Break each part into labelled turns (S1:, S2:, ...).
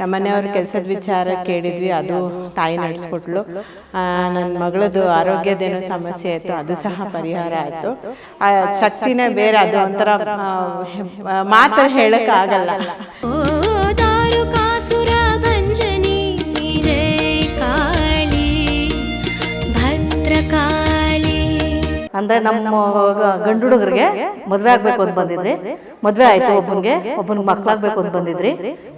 S1: ನಮ್ಮ ಮನೆಯವ್ರ ಕೆಲಸದ ವಿಚಾರ ಕೇಳಿದ್ವಿ ಅದು ತಾಯಿ ನಡೆಸ್ಕೊಟ್ಲು. ನನ್ನ ಮಗಳದು ಆರೋಗ್ಯದೇನೋ ಸಮಸ್ಯೆ ಆಯಿತು ಅದು ಸಹ ಪರಿಹಾರ ಆಯಿತು. ಆ ಶಕ್ತಿನೇ ಬೇರೆ ಅದು ಒಂಥರ ಮಾತ್ರ ಹೇಳೋಕ್ಕಾಗಲ್ಲ
S2: ಭಂಜನಿ ಜಯ ಕಾಳಿ ಭದ್ರಕಾಳಿ
S3: ಅಂದ್ರೆ ನಮ್ಮ ಗಂಡು ಹುಡುಗರಿಗೆ ಮದ್ವೆ ಆಗ್ಬೇಕು ಅಂತ ಬಂದಿದ್ರಿ. ಮದ್ವೆ ಆಯ್ತು ಒಬ್ಬನಿಗೆ ಒಬ್ಬನಿಗೆ ಮಕ್ಳಾಗ್ಬೇಕು ಅಂತ ಬಂದಿದ್ರಿ.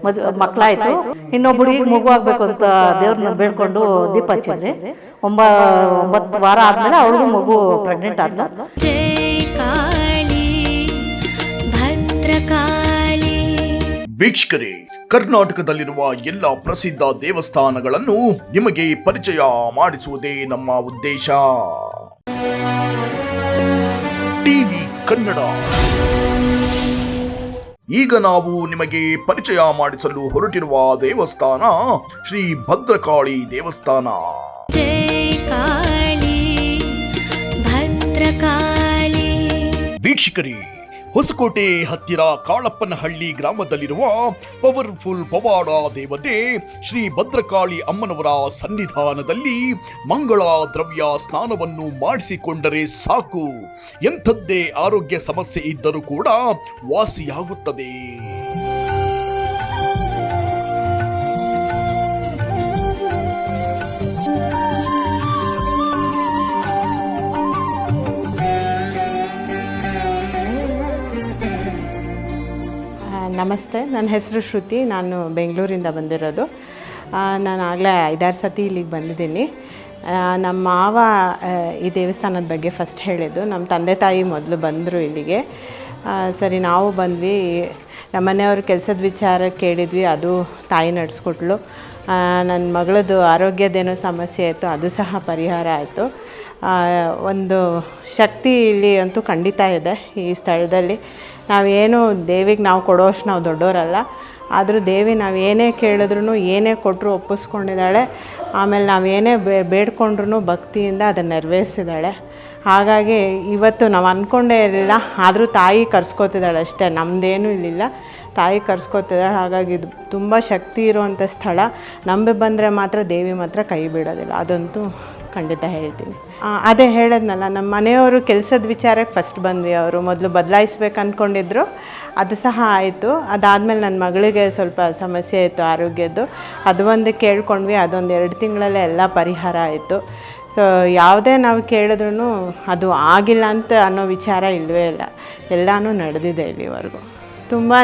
S3: ಮದ್ ಇನ್ನೊಬ್ಬ ಇನ್ನೊಬ್ಬಳಿಗೆ ಮಗು ಆಗ್ಬೇಕು ಅಂತ ದೇವ್ರನ್ನ ಬೇಡ್ಕೊಂಡು ದೀಪ ಹಚ್ಚಿದ್ರಿ. ಒಂಬ ಒಂಬತ್ತು ವಾರ ಆದ್ಮೇಲೆ ಅವಳಿಗೂ ಮಗು ಪ್ರೆಗ್ನೆಂಟ್ ಆದ್ಲು.
S4: ವೀಕ್ಷಕರೇ ಕರ್ನಾಟಕದಲ್ಲಿರುವ ಎಲ್ಲ ಪ್ರಸಿದ್ಧ ದೇವಸ್ಥಾನಗಳನ್ನು ನಿಮಗೆ ಪರಿಚಯ ಮಾಡಿಸುವುದೇ ನಮ್ಮ ಉದ್ದೇಶ. ಟಿವಿ ಕನ್ನಡ. ಈಗ ನಾವು ನಿಮಗೆ ಪರಿಚಯ ಮಾಡಿಸಲು ಹೊರಟಿರುವ ದೇವಸ್ಥಾನ ಶ್ರೀ ಭದ್ರಕಾಳಿ ದೇವಸ್ಥಾನ.
S2: ಭದ್ರಕಾಳಿ.
S4: ವೀಕ್ಷಕರೇ ಹೊಸಕೋಟೆ ಹತ್ತಿರ ಕಾಳಪ್ಪನಹಳ್ಳಿ ಗ್ರಾಮದಲ್ಲಿರುವ ಪವರ್ಫುಲ್ ಪವಾಡ ದೇವತೆ ಶ್ರೀ ಭದ್ರಕಾಳಿ ಅಮ್ಮನವರ ಸನ್ನಿಧಾನದಲ್ಲಿ ಮಂಗಳ ದ್ರವ್ಯ ಸ್ನಾನವನ್ನು ಮಾಡಿಸಿಕೊಂಡರೆ ಸಾಕು. ಎಂಥದ್ದೇ ಆರೋಗ್ಯ ಸಮಸ್ಯೆ ಇದ್ದರೂ ಕೂಡ ವಾಸಿಯಾಗುತ್ತದೆ.
S1: ನಮಸ್ತೆ. ನನ್ನ ಹೆಸರು ಶ್ರುತಿ. ನಾನು ಬೆಂಗಳೂರಿಂದ ಬಂದಿರೋದು. ನಾನು ಆಗಲೇ ಐದಾರು ಸತಿ ಇಲ್ಲಿಗೆ ಬಂದಿದ್ದೀನಿ. ನಮ್ಮ ಮಾವ ಈ ದೇವಸ್ಥಾನದ ಬಗ್ಗೆ ಫಸ್ಟ್ ಹೇಳಿದ್ದು. ನಮ್ಮ ತಂದೆ ತಾಯಿ ಮೊದಲು ಬಂದರು ಇಲ್ಲಿಗೆ. ಸರಿ, ನಾವು ಬಂದ್ವಿ. ನಮ್ಮ ಮನೆಯವ್ರ ಕೆಲಸದ ವಿಚಾರ ಕೇಳಿದ್ವಿ. ಅದು ತಾಯಿ ನಡೆಸ್ಕೊಟ್ಲು. ನನ್ನ ಮಗಳದು ಆರೋಗ್ಯದೇನೋ ಸಮಸ್ಯೆ ಆಯಿತು ಅದು ಸಹ ಪರಿಹಾರ ಆಯಿತು. ಒಂದು ಶಕ್ತಿ ಇಲ್ಲಿ ಅಂತೂ ಖಂಡಿತ ಇದೆ ಈ ಸ್ಥಳದಲ್ಲಿ. ನಾವೇನು ದೇವಿಗೆ ನಾವು ಕೊಡೋಷ್ಟು ನಾವು ದೊಡ್ಡವರಲ್ಲ, ಆದರೂ ದೇವಿ ನಾವು ಏನೇ ಕೇಳಿದ್ರು ಏನೇ ಕೊಟ್ಟರು ಒಪ್ಪಿಸ್ಕೊಂಡಿದ್ದಾಳೆ. ಆಮೇಲೆ ನಾವು ಏನೇ ಬೇ ಬೇಡ್ಕೊಂಡ್ರು ಭಕ್ತಿಯಿಂದ ಅದನ್ನು ನೆರವೇರಿಸಿದ್ದಾಳೆ. ಹಾಗಾಗಿ ಇವತ್ತು ನಾವು ಅಂದ್ಕೊಂಡೇ ಇರಲಿಲ್ಲ, ಆದರೂ ತಾಯಿ ಕರ್ಸ್ಕೊತಿದ್ದಾಳೆ ಅಷ್ಟೇ ನಮ್ಮದೇನೂ ಇರಲಿಲ್ಲ. ತಾಯಿ ಕರ್ಸ್ಕೊತಿದ್ದಾಳೆ, ಹಾಗಾಗಿ ಇದು ತುಂಬ ಶಕ್ತಿ ಇರುವಂಥ ಸ್ಥಳ. ನಂಬಿ ಬಂದರೆ ಮಾತ್ರ ದೇವಿ ಮಾತ್ರ ಕೈ ಬಿಡೋದಿಲ್ಲ, ಅದಂತೂ ಖಂಡಿತ ಹೇಳ್ತೀನಿ ಅದೇ ಹೇಳದ್ನಲ್ಲ ನಮ್ಮ ಮನೆಯವರು ಕೆಲಸದ ವಿಚಾರಕ್ಕೆ ಫಸ್ಟ್ ಬಂದ್ವಿ ಅವರು, ಮೊದಲು ಬದಲಾಯಿಸ್ಬೇಕು ಅಂದ್ಕೊಂಡಿದ್ರು ಅದು ಸಹ ಆಯಿತು. ಅದಾದಮೇಲೆ ನನ್ನ ಮಗಳಿಗೆ ಸ್ವಲ್ಪ ಸಮಸ್ಯೆ ಇತ್ತು, ಆರೋಗ್ಯದ್ದು. ಅದು ಒಂದು ಕೇಳ್ಕೊಂಡ್ವಿ, ಅದೊಂದು ಎರಡು ತಿಂಗಳಲ್ಲೇ ಎಲ್ಲ ಪರಿಹಾರ ಆಯಿತು. ಸೊ ಯಾವುದೇ ನಾವು ಕೇಳಿದ್ರೂ ಅದು ಆಗಿಲ್ಲ ಅಂತ ಅನ್ನೋ ವಿಚಾರ ಇಲ್ಲವೇ ಇಲ್ಲ. ಎಲ್ಲನೂ ನಡೆದಿದೆ ಇಲ್ಲಿವರೆಗೂ. ತುಂಬಾ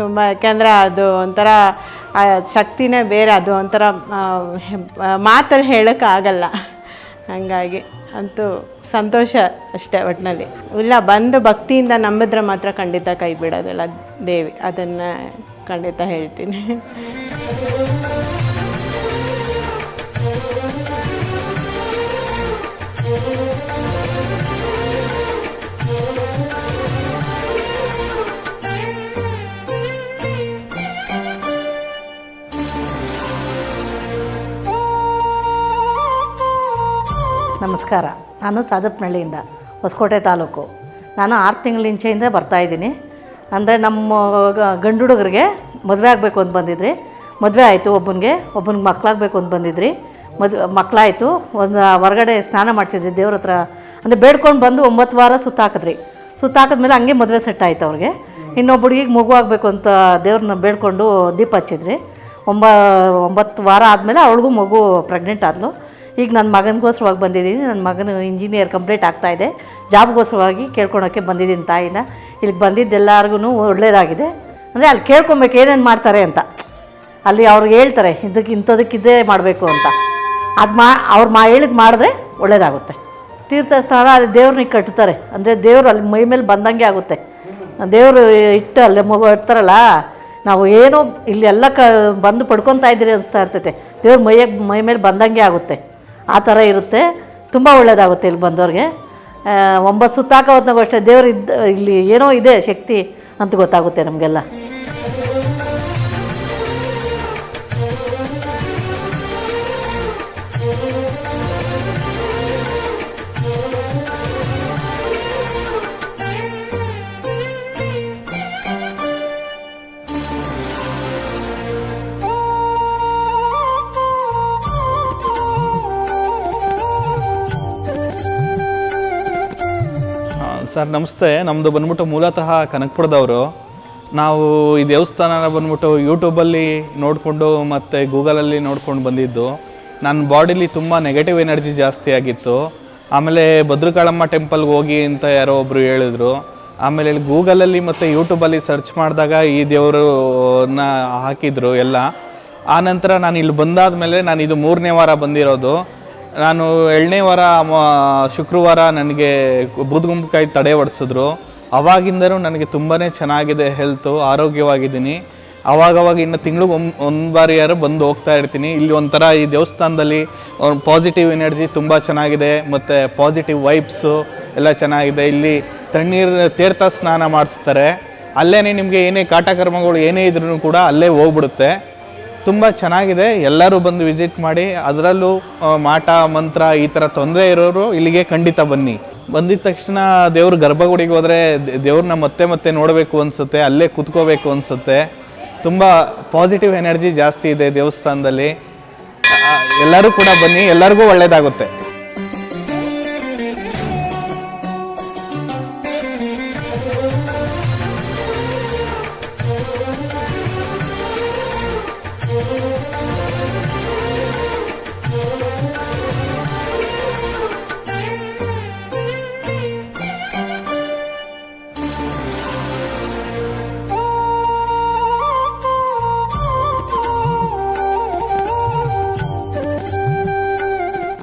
S1: ತುಂಬ, ಯಾಕೆಂದರೆ ಅದು ಒಂಥರ ಆ ಶಕ್ತಿನೇ ಬೇರೆ, ಅದು ಒಂಥರ ಮಾತಲ್ಲಿ ಹೇಳೋಕ್ಕಾಗಲ್ಲ. ಹಾಗಾಗಿ ಅಂತೂ ಸಂತೋಷ ಅಷ್ಟೇ ಒಟ್ಟಿನಲ್ಲಿ ಇಲ್ಲ, ಬಂದು ಭಕ್ತಿಯಿಂದ ನಂಬಿದ್ರೆ ಮಾತ್ರ ಖಂಡಿತ ಕೈ ಬಿಡೋದಿಲ್ಲ ದೇವಿ. ಅದನ್ನು ಖಂಡಿತ ಹೇಳ್ತೀನಿ.
S3: ನಮಸ್ಕಾರ. ನಾನು ಸಾದಪ್ಪನಹಳ್ಳಿಯಿಂದ ಹೊಸಕೋಟೆ ತಾಲೂಕು. ನಾನು ಆರು ತಿಂಗಳ ಇಂಚೆಯಿಂದ ಬರ್ತಾಯಿದ್ದೀನಿ ಅಂದರೆ ನಮ್ಮ ಗಂಡು ಹುಡುಗರಿಗೆ ಮದುವೆ ಆಗಬೇಕು ಅಂತ ಬಂದಿದ್ರಿ. ಮದುವೆ ಆಯಿತು ಒಬ್ಬನಿಗೆ ಒಬ್ಬನಿಗೆ ಮಕ್ಕಳಾಗಬೇಕು ಅಂತ ಬಂದಿದ್ರಿ. ಮದುವೆ ಮಕ್ಕಳಾಯಿತು. ಒಂದು ಹೊರಗಡೆ ಸ್ನಾನ ಮಾಡಿಸಿದ್ರಿ ದೇವ್ರ ಹತ್ರ. ಅಂದರೆ ಬೇಡ್ಕೊಂಡು ಬಂದು ಒಂಬತ್ತು ವಾರ ಸುತ್ತಾಕಿದ್ರಿ. ಸುತ್ತಾಕಿದ್ಮೇಲೆ ಹಂಗೆ ಮದುವೆ ಸೆಟ್ ಆಯಿತು ಅವ್ರಿಗೆ. ಇನ್ನೊಬ್ಬ ಹುಡುಗಿಗೆ ಮಗು ಆಗಬೇಕು ಅಂತ ದೇವ್ರನ್ನ ಬೇಡ್ಕೊಂಡು ದೀಪ ಹಚ್ಚಿದ್ರಿ. ಒಂಬ, ಒಂಬತ್ತು ವಾರ ಆದಮೇಲೆ ಅವಳಿಗೂ ಮಗು ಪ್ರೆಗ್ನೆಂಟ್ ಆದಳು ಈಗ ನನ್ನ ಮಗನಿಗೋಸ್ಕರವಾಗಿ ಬಂದಿದ್ದೀನಿ. ನನ್ನ ಮಗನ ಇಂಜಿನಿಯರ್ ಕಂಪ್ಲೀಟ್ ಆಗ್ತಾ ಇದೆ. ಜಾಬ್ಗೋಸ್ಕರವಾಗಿ ಕೇಳ್ಕೊಳೋಕ್ಕೆ ಬಂದಿದ್ದೀನಿ ತಾಯಿನ. ಇಲ್ಲಿಗೆ ಬಂದಿದ್ದೆಲ್ಲರಿಗೂ ಒಳ್ಳೆಯದಾಗಿದೆ ಅಂದರೆ ಅಲ್ಲಿ ಕೇಳ್ಕೊಬೇಕು ಏನೇನು ಮಾಡ್ತಾರೆ ಅಂತ. ಅಲ್ಲಿ ಅವ್ರಿಗೆ ಹೇಳ್ತಾರೆ, ಇದಕ್ಕೆ ಇಂಥದಕ್ಕಿದ್ದೇ ಮಾಡಬೇಕು ಅಂತ. ಅದು ಮಾ, ಅವ್ರು ಮಾ ಹೇಳಿದ್ ಮಾಡಿದ್ರೆ ಒಳ್ಳೇದಾಗುತ್ತೆ. ತೀರ್ಥಸ್ಥಾನ ಅಲ್ಲಿ ದೇವ್ರನ್ನ ಕಟ್ತಾರೆ. ಅಂದರೆ ದೇವರು ಅಲ್ಲಿ ಮೈ ಮೇಲೆ ಬಂದಂಗೆ ಆಗುತ್ತೆ. ದೇವರು ಇಟ್ಟು ಅಲ್ಲಿ ಮಗು ಇಡ್ತಾರಲ್ಲ, ನಾವು ಏನೋ ಇಲ್ಲಿ ಎಲ್ಲ ಕ, ಬಂದು ಪಡ್ಕೊತಾ ಇದ್ದೀರಿ ಅನಿಸ್ತಾ ಇರ್ತೈತೆ. ದೇವ್ರ ಮೈಯಾಗ ಮೈ ಮೇಲೆ ಬಂದಂಗೆ ಆಗುತ್ತೆ. ಆ ಥರ ಇರುತ್ತೆ. ತುಂಬ ಒಳ್ಳೆಯದಾಗುತ್ತೆ ಇಲ್ಲಿ ಬಂದವ್ರಿಗೆ. ಒಂಬತ್ತು ಸುತ್ತಾಕ ಹೊತ್ನಾಗೂ ಅಷ್ಟೇ ದೇವ್ರು ಇದ್ದ, ಇಲ್ಲಿ ಏನೋ ಇದೆ ಶಕ್ತಿ ಅಂತ ಗೊತ್ತಾಗುತ್ತೆ ನಮಗೆಲ್ಲ.
S5: ಸರ್, ನಮಸ್ತೆ. ನಮ್ಮದು ಬಂದ್ಬಿಟ್ಟು ಮೂಲತಃ ಕನಕಪುರದವರು. ನಾವು ಈ ದೇವಸ್ಥಾನನ ಬಂದ್ಬಿಟ್ಟು ಯೂಟ್ಯೂಬಲ್ಲಿ ನೋಡಿಕೊಂಡು ಮತ್ತು ಗೂಗಲಲ್ಲಿ ನೋಡ್ಕೊಂಡು ಬಂದಿದ್ದು. ನನ್ನ ಬಾಡಿಲಿ ತುಂಬ ನೆಗೆಟಿವ್ ಎನರ್ಜಿ ಜಾಸ್ತಿ ಆಗಿತ್ತು. ಆಮೇಲೆ ಭದ್ರಕಾಳಮ್ಮ ಟೆಂಪಲ್ಗೆ ಹೋಗಿ ಅಂತ ಯಾರೋ ಒಬ್ಬರು ಹೇಳಿದ್ರು. ಆಮೇಲೆ ಇಲ್ಲಿ ಗೂಗಲಲ್ಲಿ ಮತ್ತು ಯೂಟ್ಯೂಬಲ್ಲಿ ಸರ್ಚ್ ಮಾಡಿದಾಗ ಈ ದೇವರನ್ನ ಹಾಕಿದ್ರು ಎಲ್ಲ. ಆನಂತರ ನಂತರ ನಾನು ಇಲ್ಲಿ ಬಂದಾದ ಮೇಲೆ ನಾನು ಇದು ಮೂರನೇ ವಾರ ಬಂದಿರೋದು. ನಾನು ಏಳನೇ ವಾರ ಶುಕ್ರವಾರ ನನಗೆ ಬೂದ್ಗುಂಬಕಾಯಿ ತಡೆ ಹೊಡೆಸಿದ್ರು. ಅವಾಗಿಂದನೂ ನನಗೆ ತುಂಬಾ ಚೆನ್ನಾಗಿದೆ ಹೆಲ್ತು ಆರೋಗ್ಯವಾಗಿದ್ದೀನಿ. ಅವಾಗವಾಗ ಇನ್ನು ತಿಂಗಳಿಗೆ ಒಂದು ಒಂದು ಬಾರಿಯಾರು ಬಂದು ಹೋಗ್ತಾ ಇರ್ತೀನಿ. ಇಲ್ಲಿ ಒಂಥರ ಈ ದೇವಸ್ಥಾನದಲ್ಲಿ ಪಾಸಿಟಿವ್ ಎನರ್ಜಿ ತುಂಬ ಚೆನ್ನಾಗಿದೆ. ಮತ್ತು ಪಾಸಿಟಿವ್ ವೈಬ್ಸು ಎಲ್ಲ ಚೆನ್ನಾಗಿದೆ. ಇಲ್ಲಿ ತಣ್ಣೀರು, ತೀರ್ಥ ಸ್ನಾನ ಮಾಡಿಸ್ತಾರೆ. ಅಲ್ಲೇ ನಿಮಗೆ ಏನೇ ಕಾಟಕರ್ಮಗಳು ಏನೇ ಇದ್ರೂ ಕೂಡ ಅಲ್ಲೇ ಹೋಗ್ಬಿಡುತ್ತೆ. ತುಂಬ ಚೆನ್ನಾಗಿದೆ. ಎಲ್ಲರೂ ಬಂದು ವಿಸಿಟ್ ಮಾಡಿ, ಅದರಲ್ಲೂ ಮಾಟ, ಮಂತ್ರ ಈ ಥರ ತೊಂದರೆ ಇರೋರು ಇಲ್ಲಿಗೆ ಖಂಡಿತ ಬನ್ನಿ. ಬಂದಿದ ತಕ್ಷಣ ದೇವ್ರ ಗರ್ಭಗುಡಿಗೆ ಹೋದರೆ ದೇವ್ರನ್ನ ಮತ್ತೆ ಮತ್ತೆ ನೋಡಬೇಕು ಅನಿಸುತ್ತೆ, ಅಲ್ಲೇ ಕುತ್ಕೋಬೇಕು ಅನಿಸುತ್ತೆ. ತುಂಬ ಪಾಸಿಟಿವ್ ಎನರ್ಜಿ ಜಾಸ್ತಿ ಇದೆ ದೇವಸ್ಥಾನದಲ್ಲಿ. ಎಲ್ಲರೂ ಕೂಡ ಬನ್ನಿ, ಎಲ್ಲರಿಗೂ ಒಳ್ಳೆಯದಾಗುತ್ತೆ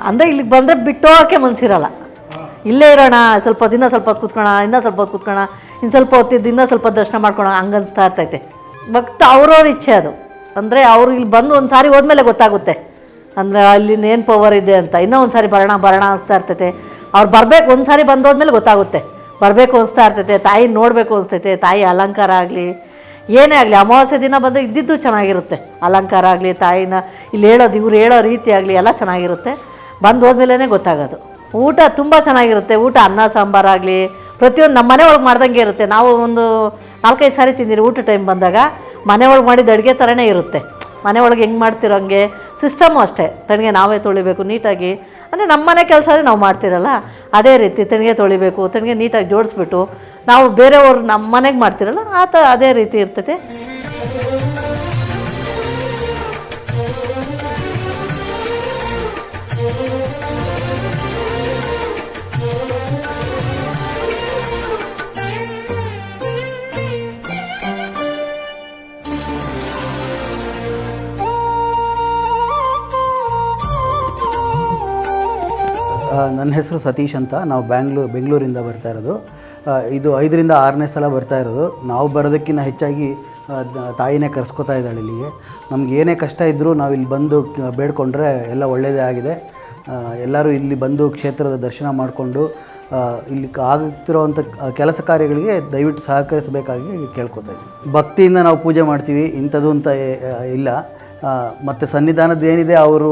S3: ಅಂದರೆ ಇಲ್ಲಿಗೆ ಬಂದರೆ ಬಿಟ್ಟೋಕೆ ಮನಸ್ಸಿರಲ್ಲ ಇಲ್ಲೇ ಇರೋಣ, ಸ್ವಲ್ಪ ದಿನ ಸ್ವಲ್ಪ ಹೊತ್ತು ಕೂತ್ಕೋಣ, ಇನ್ನೂ ಸ್ವಲ್ಪ ಹೊತ್ತು ಕೂತ್ಕೋಣ, ಇನ್ನು ಸ್ವಲ್ಪ ಹೊತ್ತಿದ್ದು ಇನ್ನೂ ಸ್ವಲ್ಪ ದರ್ಶನ ಮಾಡ್ಕೊಳ ಹಂಗೆ ಅನಿಸ್ತಾ ಇರ್ತೈತೆ. ಭಕ್ತ ಅವ್ರವ್ರ ಇಚ್ಛೆ ಅದು. ಅಂದರೆ ಅವ್ರು ಇಲ್ಲಿ ಬಂದು ಒಂದು ಸಾರಿ ಹೋದ್ಮೇಲೆ ಗೊತ್ತಾಗುತ್ತೆ. ಅಂದರೆ ಅಲ್ಲಿಂದ ಏನು ಪವರ್ ಇದೆ ಅಂತ. ಇನ್ನೂ ಒಂದು ಸಾರಿ ಬರೋಣ ಬರೋಣ ಅನಿಸ್ತಾ ಇರ್ತೈತೆ. ಅವ್ರು ಬರಬೇಕು, ಒಂದು ಸಾರಿ ಬಂದೋದ್ಮೇಲೆ ಗೊತ್ತಾಗುತ್ತೆ. ಬರಬೇಕು ಅನಿಸ್ತಾ ಇರ್ತೈತೆ, ತಾಯಿ ನೋಡಬೇಕು ಅನಿಸ್ತೈತೆ, ತಾಯಿ ಅಲಂಕಾರ ಆಗಲಿ, ಏನೇ ಆಗಲಿ, ಅಮಾವಾಸ್ಯೆ ದಿನ ಬಂದರೆ ಇದ್ದಿದ್ದು ಚೆನ್ನಾಗಿರುತ್ತೆ. ಅಲಂಕಾರ ಆಗಲಿ, ತಾಯಿನ, ಇಲ್ಲಿ ಹೇಳೋದು, ಇವ್ರು ಹೇಳೋ ರೀತಿ ಆಗಲಿ, ಎಲ್ಲ ಚೆನ್ನಾಗಿರುತ್ತೆ. ಬಂದು ಹೋದ್ಮೇಲೆ ಗೊತ್ತಾಗೋದು. ಊಟ ತುಂಬ ಚೆನ್ನಾಗಿರುತ್ತೆ. ಊಟ ಅನ್ನ ಸಾಂಬಾರಾಗಲಿ ಪ್ರತಿಯೊಂದು ನಮ್ಮ ಮನೆ ಒಳಗೆ ಮಾಡ್ದಂಗೆ ಇರುತ್ತೆ. ನಾವು ಒಂದು ನಾಲ್ಕೈದು ಸಾರಿ ತಿಂದಿರಿ ಊಟ ಟೈಮ್ ಬಂದಾಗ, ಮನೆ ಒಳಗೆ ಮಾಡಿದ ಅಡುಗೆ ಥರನೇ ಇರುತ್ತೆ. ಮನೆ ಒಳಗೆ ಹೆಂಗೆ ಮಾಡ್ತಿರೋ ಹಂಗೆ ಸಿಸ್ಟಮು ಅಷ್ಟೇ. ತಣಿಗೆ ನಾವೇ ತೊಳಿಬೇಕು ನೀಟಾಗಿ. ಅಂದರೆ ನಮ್ಮ ಮನೆ ಕೆಲಸ ನಾವು ಮಾಡ್ತಿರಲ್ಲ, ಅದೇ ರೀತಿ ತಣಿಗೆ ತೊಳಿಬೇಕು ತಣಿಗೆ ನೀಟಾಗಿ ಜೋಡಿಸ್ಬಿಟ್ಟು, ನಾವು ಬೇರೆಯವ್ರು ನಮ್ಮ ಮನೆಗೆ ಮಾಡ್ತಿರಲ್ಲ, ಆ ಥರ ಅದೇ ರೀತಿ ಇರ್ತೈತೆ
S6: ನನ್ನ ಹೆಸರು ಸತೀಶ್ ಅಂತ. ನಾವು ಬ್ಯಾಂಗ್ಳೂರು, ಬೆಂಗಳೂರಿಂದ ಬರ್ತಾ ಇರೋದು. ಇದು ಐದರಿಂದ ಆರನೇ ಸಲ ಬರ್ತಾ ಇರೋದು. ನಾವು ಬರೋದಕ್ಕಿಂತ ಹೆಚ್ಚಾಗಿ ತಾಯಿನೇ ಕರ್ಸ್ಕೊತಾ ಇದ್ದಾಳೆ ಇಲ್ಲಿಗೆ. ನಮ್ಗೆ ಏನೇ ಕಷ್ಟ ಇದ್ದರೂ ನಾವು ಇಲ್ಲಿ ಬಂದು ಬೇಡ್ಕೊಂಡ್ರೆ ಎಲ್ಲ ಒಳ್ಳೆಯದೇ ಆಗಿದೆ. ಎಲ್ಲರೂ ಇಲ್ಲಿ ಬಂದು ಕ್ಷೇತ್ರದ ದರ್ಶನ ಮಾಡಿಕೊಂಡು ಇಲ್ಲಿ ಆಗ್ತಿರೋವಂಥ ಕೆಲಸ ಕಾರ್ಯಗಳಿಗೆ ದಯವಿಟ್ಟು ಸಹಕರಿಸಬೇಕಾಗಿ ಕೇಳ್ಕೊತಾ ಇದ್ದೀವಿ ಭಕ್ತಿಯಿಂದ ನಾವು ಪೂಜೆ ಮಾಡ್ತೀವಿ. ಇಂಥದ್ದು ಅಂತ ಇಲ್ಲ. ಮತ್ತು ಸನ್ನಿಧಾನದ ಏನಿದೆ, ಅವರು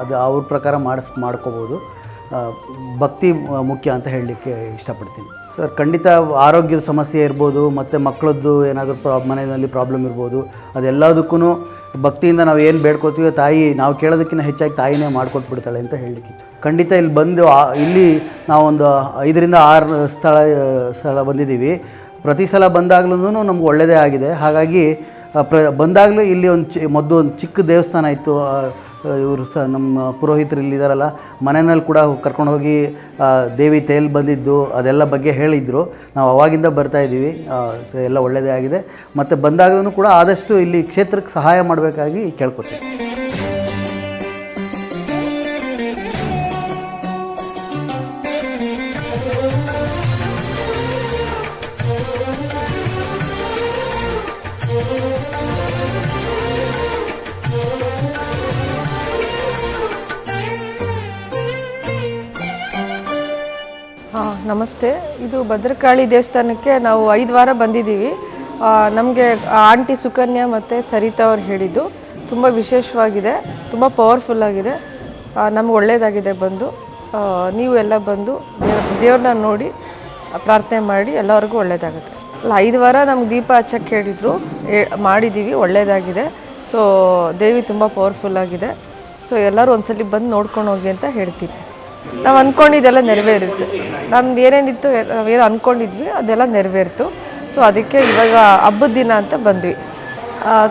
S6: ಅದು ಅವ್ರ ಪ್ರಕಾರ ಮಾಡಿಸ್, ಮಾಡ್ಕೋಬೋದು. ಭಕ್ತಿ ಮುಖ್ಯ ಅಂತ ಹೇಳಲಿಕ್ಕೆ ಇಷ್ಟಪಡ್ತೀನಿ. ಸರ್, ಖಂಡಿತ ಆರೋಗ್ಯದ ಸಮಸ್ಯೆ ಇರ್ಬೋದು, ಮತ್ತು ಮಕ್ಕಳದ್ದು ಏನಾದರೂ ಪ್ರಾ ಮನೆಯಲ್ಲಿ ಪ್ರಾಬ್ಲಮ್ ಇರ್ಬೋದು ಅದೆಲ್ಲದಕ್ಕೂ ಭಕ್ತಿಯಿಂದ ನಾವು ಏನು ಬೇಡ್ಕೋತೀವೋ ತಾಯಿ, ನಾವು ಕೇಳೋದಕ್ಕಿಂತ ಹೆಚ್ಚಾಗಿ ತಾಯಿನೇ ಮಾಡಿಕೊಟ್ಬಿಡ್ತಾಳೆ ಅಂತ ಹೇಳಲಿಕ್ಕೆ ಖಂಡಿತ ಇಲ್ಲಿ ಬಂದು ಇಲ್ಲಿ ನಾವೊಂದು ಐದರಿಂದ ಆರು ಸ್ಥಳ ಸ್ಥಳ ಬಂದಿದ್ದೀವಿ. ಪ್ರತಿ ಸಲ ಬಂದಾಗ್ಲೂ ನಮ್ಗೆ ಒಳ್ಳೆಯದೇ ಆಗಿದೆ. ಹಾಗಾಗಿ ಪ್ರ, ಬಂದಾಗಲೂ ಇಲ್ಲಿ ಒಂದು ಚಿ, ಮೊದಲು ಒಂದು ಚಿಕ್ಕ ದೇವಸ್ಥಾನ ಇತ್ತು ಇವರು ಸಹ ನಮ್ಮ ಪುರೋಹಿತರು ಇಲ್ಲಿ ಇದ್ದಾರಲ್ಲ ಮನೆಯಲ್ಲಿ ಕೂಡ ಕರ್ಕೊಂಡು ಹೋಗಿ ದೇವಿ ತೇಲ್ ಬಂದಿದ್ದು ಅದೆಲ್ಲ ಬಗ್ಗೆ ಹೇಳಿದರು. ನಾವು ಅವಾಗಿಂದ ಬರ್ತಾ ಇದ್ದೀವಿ. ಆ, ಸೊ ಎಲ್ಲ ಒಳ್ಳೆಯದೇ ಆಗಿದೆ. ಮತ್ತು ಬಂದಾಗಲೂ ಕೂಡ ಆದಷ್ಟು ಇಲ್ಲಿ ಕ್ಷೇತ್ರಕ್ಕೆ ಸಹಾಯ ಮಾಡಬೇಕಾಗಿ ಕೇಳ್ಕೊತೀವಿ.
S7: ನಮಸ್ತೆ. ಇದು ಭದ್ರಕಾಳಿ ದೇವಸ್ಥಾನಕ್ಕೆ ನಾವು ಐದು ವಾರ ಬಂದಿದ್ದೀವಿ. ನಮಗೆ ಆಂಟಿ ಸುಕನ್ಯಾ ಮತ್ತು ಸರಿತಾ ಅವ್ರು ಹೇಳಿದ್ದು. ತುಂಬ ವಿಶೇಷವಾಗಿದೆ, ತುಂಬ ಪವರ್ಫುಲ್ ಆಗಿದೆ. ನಮ್ಗೆ ಒಳ್ಳೆಯದಾಗಿದೆ ಬಂದು. ನೀವು ಎಲ್ಲ ಬಂದು ದೇವ್ರ, ದೇವ್ರನ್ನ ನೋಡಿ ಪ್ರಾರ್ಥನೆ ಮಾಡಿ ಎಲ್ಲರಿಗೂ ಒಳ್ಳೆಯದಾಗುತ್ತೆ ಅಲ್ಲ, ಐದು ವಾರ ನಮ್ಗೆ ದೀಪ ಹಚ್ಚಕ್ಕೆ ಹೇಳಿದರು. ಮಾಡಿದ್ದೀವಿ ಒಳ್ಳೆಯದಾಗಿದೆ ಸೊ ದೇವಿ ತುಂಬ ಪವರ್ಫುಲ್ ಆಗಿದೆ. ಸೊ ಎಲ್ಲರೂ ಒಂದ್ಸಲಿ ಬಂದು ನೋಡ್ಕೊಂಡು ಹೋಗಿ ಅಂತ ಹೇಳ್ತೀನಿ. ನಾವು ಅಂದ್ಕೊಂಡಿದ್ದೆಲ್ಲ ನೆರವೇರುತ್ತೆ ನಮ್ದು ಏನೇನಿತ್ತು ನಾವೇನು ಅಂದ್ಕೊಂಡಿದ್ವಿ ಅದೆಲ್ಲ ನೆರವೇರಿತು. ಸೊ ಅದಕ್ಕೆ ಇವಾಗ ಹಬ್ಬದ ದಿನ ಅಂತ ಬಂದ್ವಿ.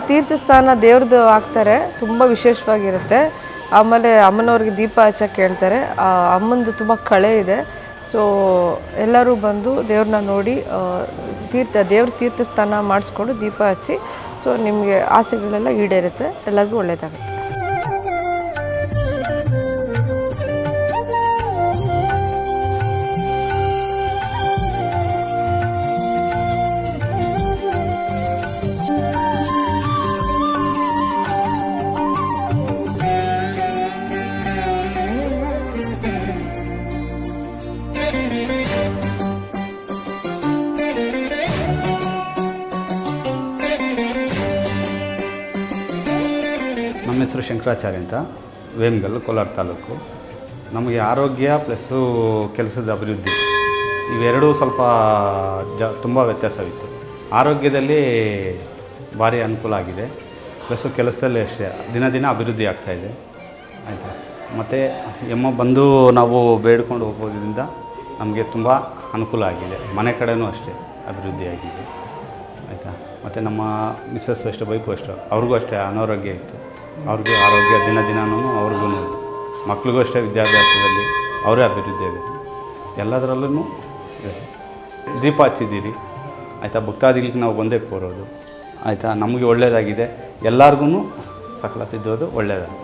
S7: ತೀರ್ಥಸ್ಥಾನ ದೇವ್ರದ್ದು ಹಾಕ್ತಾರೆ, ತುಂಬ ವಿಶೇಷವಾಗಿರುತ್ತೆ. ಆಮೇಲೆ ಅಮ್ಮನವ್ರಿಗೆ ದೀಪ ಹಚ್ಚಕ್ಕೆ ಹೇಳ್ತಾರೆ. ಅಮ್ಮಂದು ತುಂಬ ಕಳೆ ಇದೆ. ಸೊ ಎಲ್ಲರೂ ಬಂದು ದೇವ್ರನ್ನ ನೋಡಿ ತೀರ್ಥ, ದೇವ್ರ ತೀರ್ಥಸ್ಥಾನ ಮಾಡಿಸ್ಕೊಂಡು ದೀಪ ಹಚ್ಚಿ ಸೊ ನಿಮಗೆ ಆಸೆಗಳೆಲ್ಲ ಈಡೇರುತ್ತೆ. ಎಲ್ಲರಿಗೂ ಒಳ್ಳೆಯದಾಗುತ್ತೆ
S8: ಶಂಕರಾಚಾರ್ಯ ಅಂತ ವೇಮಗಲ್ ಕೋಲಾರ ತಾಲೂಕು. ನಮಗೆ ಆರೋಗ್ಯ ಪ್ಲಸ್ಸು ಕೆಲಸದ ಅಭಿವೃದ್ಧಿ, ಇವೆರಡೂ ಸ್ವಲ್ಪ ಜ, ತುಂಬ ವ್ಯತ್ಯಾಸವಿತ್ತು. ಆರೋಗ್ಯದಲ್ಲಿ ಭಾರಿ ಅನುಕೂಲ ಆಗಿದೆ. ಪ್ಲಸ್ಸು ಕೆಲಸದಲ್ಲಿ ಅಷ್ಟೇ, ದಿನ ದಿನ ಅಭಿವೃದ್ಧಿ ಆಗ್ತಾಯಿದೆ ಆಯಿತಾ? ಮತ್ತು ಎಮ್ಮ ಬಂದು ನಾವು ಬೇಡ್ಕೊಂಡು ಹೋಗೋದ್ರಿಂದ ನಮಗೆ ತುಂಬ ಅನುಕೂಲ ಆಗಿದೆ. ಮನೆ ಕಡೆಯೂ ಅಷ್ಟೇ ಅಭಿವೃದ್ಧಿ ಆಗಿದೆ. ಆಯಿತಾ? ಮತ್ತು ನಮ್ಮ ಮಿಸ್ಸಸ್ ಅಷ್ಟು ಬೈಕು ಅಷ್ಟೇ, ಅವ್ರಿಗೂ ಅಷ್ಟೇ ಅನಾರೋಗ್ಯ ಇತ್ತು. ಅವ್ರಿಗೂ ಆರೋಗ್ಯ ದಿನ ದಿನಾನೂ ಅವ್ರಿಗೂ ಮಕ್ಳಿಗೂ ಅಷ್ಟೇ ವಿದ್ಯಾಭ್ಯಾಸದಲ್ಲಿ ಅವರೇ ಅಭಿವೃದ್ಧಿ ಇದೆ. ಎಲ್ಲದರಲ್ಲೂ. ದೀಪ ಹಚ್ಚಿದ್ದೀರಿ. ಆಯಿತಾ, ಭಕ್ತಾದಿಗಳಿಗೆ ನಾವು ಒಂದೇ ಕೋರೋದು. ಆಯಿತಾ, ನಮಗೆ ಒಳ್ಳೆಯದಾಗಿದೆ. ಎಲ್ಲರಿಗೂ ಸಕಲ ತಿದ್ದೋದು ಒಳ್ಳೆಯದಾಗಿದೆ.